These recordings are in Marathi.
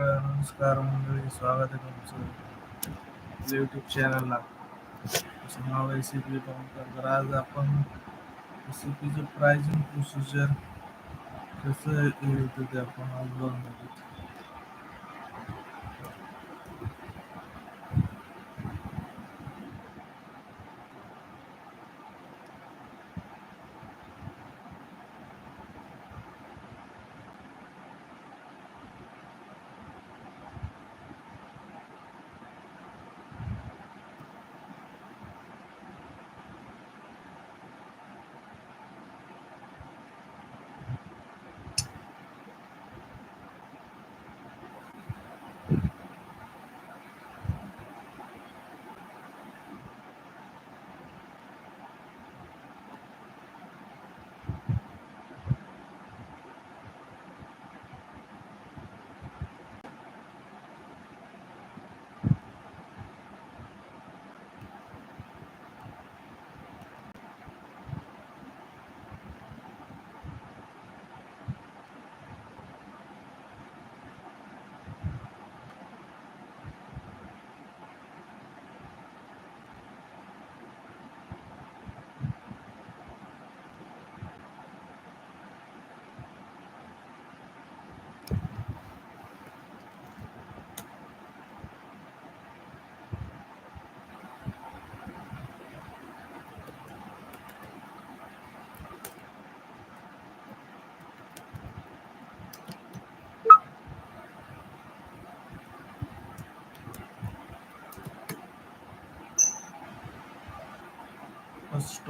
नमस्कार मंडळी स्वागत आहे तुमचं यूट्यूब चॅनलला त्याचं नाव आहे सी पी तर आज आपण सी पीचं प्राइसिंग प्रोसिजर कसं येतं ते आपण आज बघणार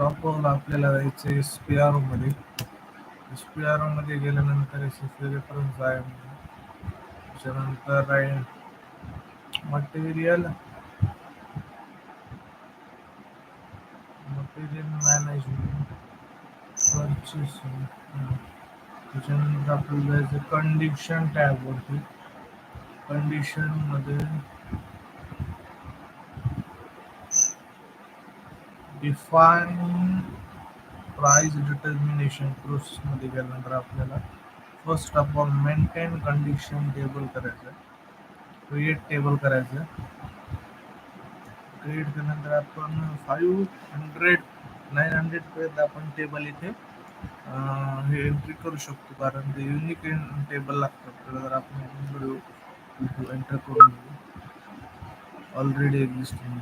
आहोत. आपल्याला जायचं एस पी आरमध्ये. एस पी आर ओमध्ये गेल्यानंतर एस एस रेफरन्स आहे त्याच्यानंतर आहे मटेरियल मटेरियल मॅनेजमेंट परचेसिंग त्याच्यानंतर आपल्याला जायचं कंडिशन टॅब कंडिशनमध्ये कंडिशनमध्ये डिफाईन प्राइस डिटर्मिनेशन प्रोसेसमध्ये गेल्यानंतर आपल्याला first of all maintain condition table करायचं. क्रिएट टेबल करायचं. क्रिएट केल्यानंतर आपण फाईव्ह हंड्रेड नाईन हंड्रेड पर्यंत आपण टेबल इथे हे एंट्री करू शकतो. कारण ते युनिक टेबल लागतं जर आपण एंटर करून ऑलरेडी एक्झिस्टिंग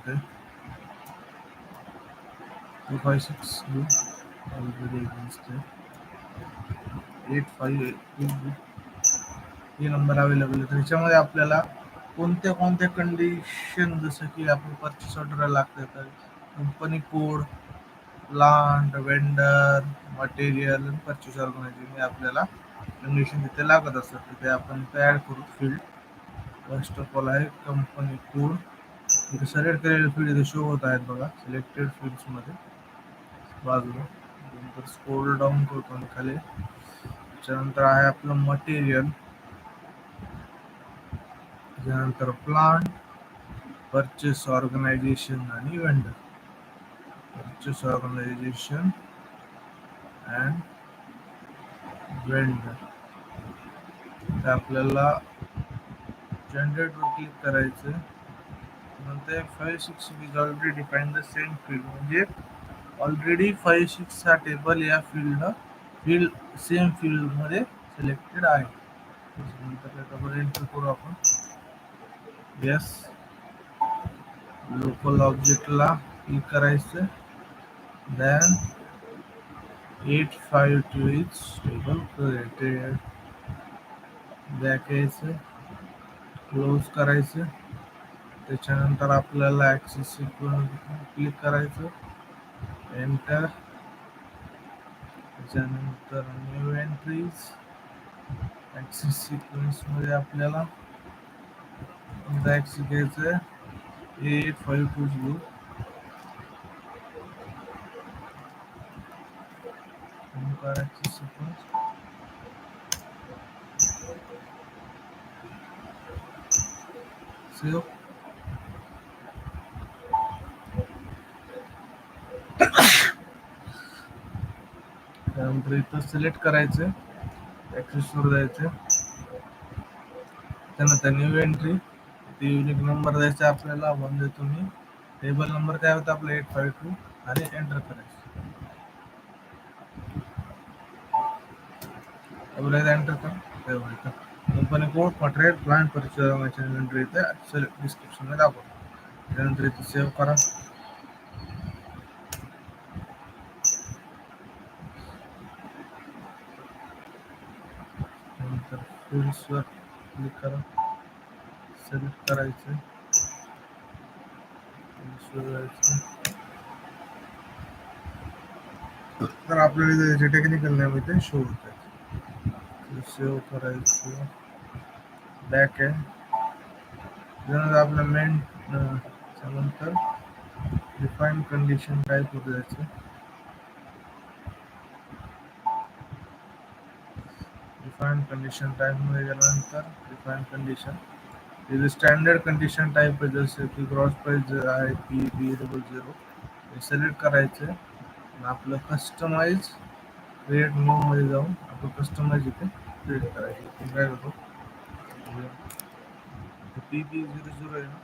इथे two five six already exist eight five हे नंबर अवेलेबल आहे. त्याच्यामध्ये आपल्याला कोणत्या कोणत्या कंडिशन जसं की आपण परचेस ऑर्डर लागते तर company code plant vendor material purchase organizing हे आपल्याला कंडिशन तिथे लागत असतात. तिथे आपण इथे ॲड करू फील्ड फर्स्ट ऑफ ऑल आहे कंपनी कोड इथे सिलेक्ट केलेले फील्ड इथे शो होत आहेत बघा. सिलेक्टेड फील्ड्समध्ये बाजूला. नंतर स्क्रोल डाऊन करतो आणि खाली. त्याच्यानंतर आहे आपलं मटेरियल त्याच्यानंतर प्लांट परचेस ऑर्गनायझेशन आणि vendor purchase organization and vendor ते आपल्याला जनरेटवर क्लिक करायचं नंतर five six is already define the same field म्हणजे ऑलरेडी फाईव्ह सिक्स हा टेबल या फील्डला फील्ड सेम फील्डमध्ये सिलेक्टेड आहे. त्याच्यानंतर त्याच्यावर एंटर करू आपण. येस लोकल ऑब्जेक्टला क्लिक करायचं then eight five two is table created back यायचं क्लोज करायचं त्याच्यानंतर आपल्याला ॲक्सेस क्लिक करायचं एंटर त्याच्यानंतर न्यू एंट्रीज ॲक्सेस सिक्वेन्समध्ये आपल्याला ॲक्सेस घ्यायचं आहे eight five two zero Omkar access sequence save त्यानंतर इथं सिलेक्ट करायचं ॲक्सेसवर जायचं त्यानंतर न्यू एंट्री ते युनिक नंबर द्यायचा आपल्याला. वन देतो मी. टेबल नंबर काय होता आपला? एट फाईव्ह टू आणि एंटर करायचं. एंटर कर. कंपनी कोड मटेरियल प्लांट परिचय एंट्री इथे डिस्क्रिप्शनला दाखवतो त्यानंतर इथे सेव्ह करा. नंतर फील्ड्सवर क्लिक करा सिलेक्ट करायचं तर आपल्याला जे टेक्निकल नेम आहे ते शो होत आहे सेव्ह करायचं. बॅक आहे त्यानंतर आपलं मेन त्यानंतर डिफाईन कंडिशन टाईप होत जायचं. डिफाईन कंडिशन टाईपमध्ये गेल्यानंतर डिफाईन कंडिशन इथे स्टँडर्ड कंडिशन टाईप आहे जसे की ग्रॉस प्राईज आहे पी बी डबल झिरो हे सिलेक्ट करायचं आणि आपलं कस्टमाइज क्रिएट न्यू मध्ये जाऊन आपण कस्टमाइज इथे क्रिएट करायचं. काय करतो पी बी झिरो झिरो आहे ना?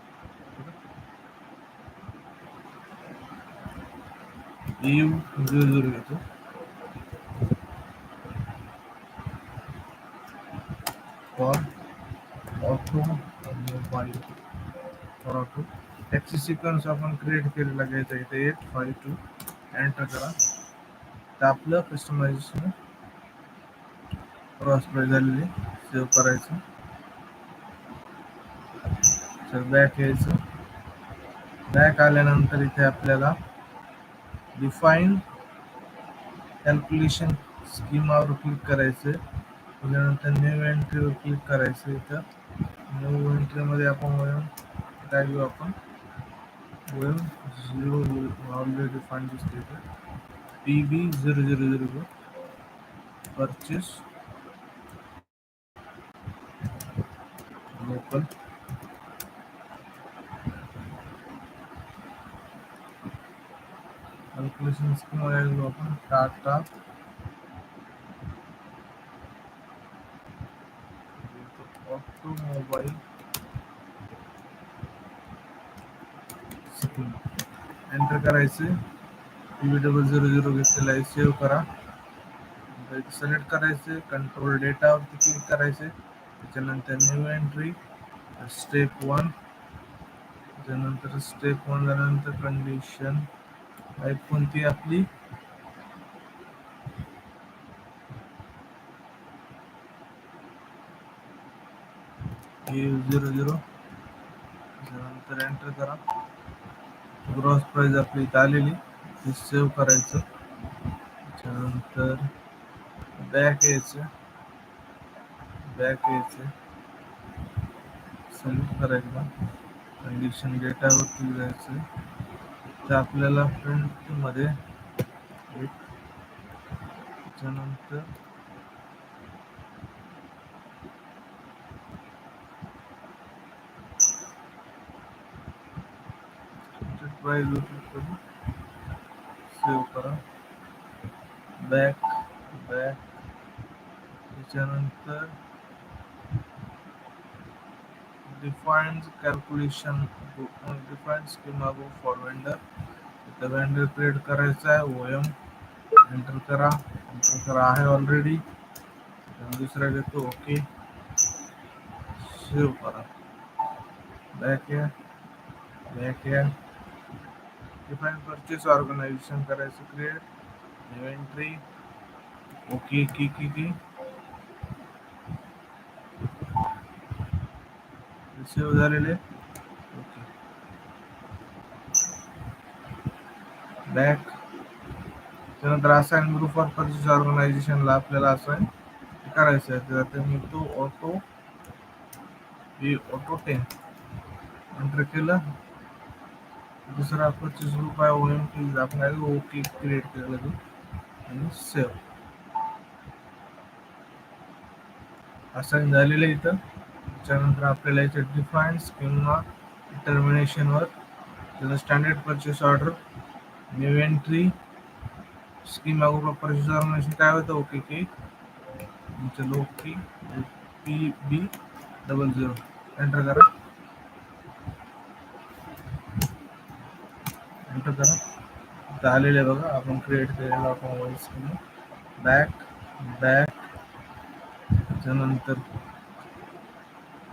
यू झिरो झिरो घेतो for automobile for auto taxi sequence आपण क्रिएट केलेला घ्यायचा इथे. एट फाईव्ह टू एंटर करा. तर आपलं कस्टमायझेशन क्रॉस प्राईज झालेली. सेव्ह करायचं. तर बॅक यायचं. बॅक आल्यानंतर इथे आपल्याला डिफाईन कॅल्क्युलेशन स्कीमावर क्लिक करायचं. त्याच्यानंतर न्यू एंट्रीवर क्लिक करायचं इथं. न्यू एंट्रीमध्ये आपण काय घेऊ आपण वयम झिरो ऑलरेडी फाईन दिसते इथं P B zero zero zero घेऊ परचेस लोकल कॅल्क्युलेशन स्कीममध्ये घेऊ आपण एंटर करायचे टी डबल घेतलेला आहे. सेव्ह करा. सिलेक्ट करायचे कंट्रोल डेटावरती क्लिक करायचे न्यू एंट्री स्टेप वन त्याच्यानंतर स्टेप वन झाल्यानंतर कंडिशन टाईप कोणती आपली. झिरो झिरो त्याच्यानंतर एंटर करा. ग्रॉस प्राईज आपली इथं आलेली ती सेव्ह करायचं. त्याच्यानंतर बॅक यायचं. बॅक यायचं. सिलेक्ट करायचं. कंडिशन डेटावरती जायचं. तर आपल्याला फ्रंटमध्ये एक. त्याच्यानंतर प्राईज करून सेव्ह करा बॅक बॅक त्याच्यानंतर defined calculation defined scheme go for vendor इथं वेंडर क्रिएट करायचा आहे ओ एम एंटर करा. एंटर करा आहे ऑलरेडी दुसरा घेतो ओके सेव्ह करा. बॅक या बॅक या डिफाईन परचेस ऑर्गनायझेशन करायचं क्रिएट न्यू एंट्री ओके की की की सेव्ह झालेले. ओके बॅक त्यानंतर असाइन ग्रुप फॉर परचेस ऑर्गनायझेशनला आपल्याला असाइन करायचं आहे. तर आता मी तो ऑटो ऑटो टेन एंटर केलं. दुसरा पर्चेस ग्रुप आहे ओ एम पी आपण ओके क्रिएट केलं तू आणि सेव्ह असं झालेलं इथं. त्याच्यानंतर आपल्याला इथे डिफायन्स किंवा टर्मिनेशनवर त्याचं standard purchase order new entry scheme अगोदर परचेस ऑर्गनायझेशन काय होतं? ओके के चलो okay P B double zero enter करा. एंटर करा इथं आलेले आहे बघा. आपण क्रिएट केलेला आपण वॉइस बॅक बॅक त्याच्यानंतर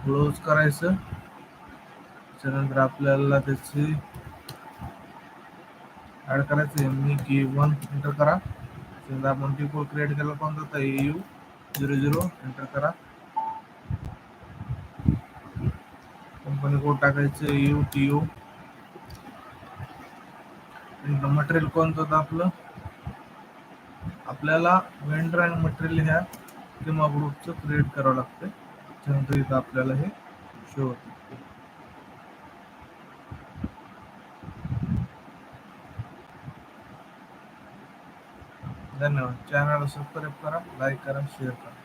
क्लोज करायचं. त्याच्यानंतर आपल्याला त्याची ॲड करायचं मी की वन एंटर करा. त्यानंतर आपण टी कोड क्रिएट केला. कोणता? तर यू झिरो झिरो एंटर करा. कंपनी कोड टाकायचं. यू टी यू मटेरियल कोणतं होतं आपलं? आपल्याला वेंडर आणि मटेरियल ह्या किंवा ग्रुपचं क्रिएट करावं लागतं त्यानंतर इथं आपल्याला हे शो होतं. धन्यवाद. चॅनलला सबस्क्राईब करा लाईक करा शेअर करा.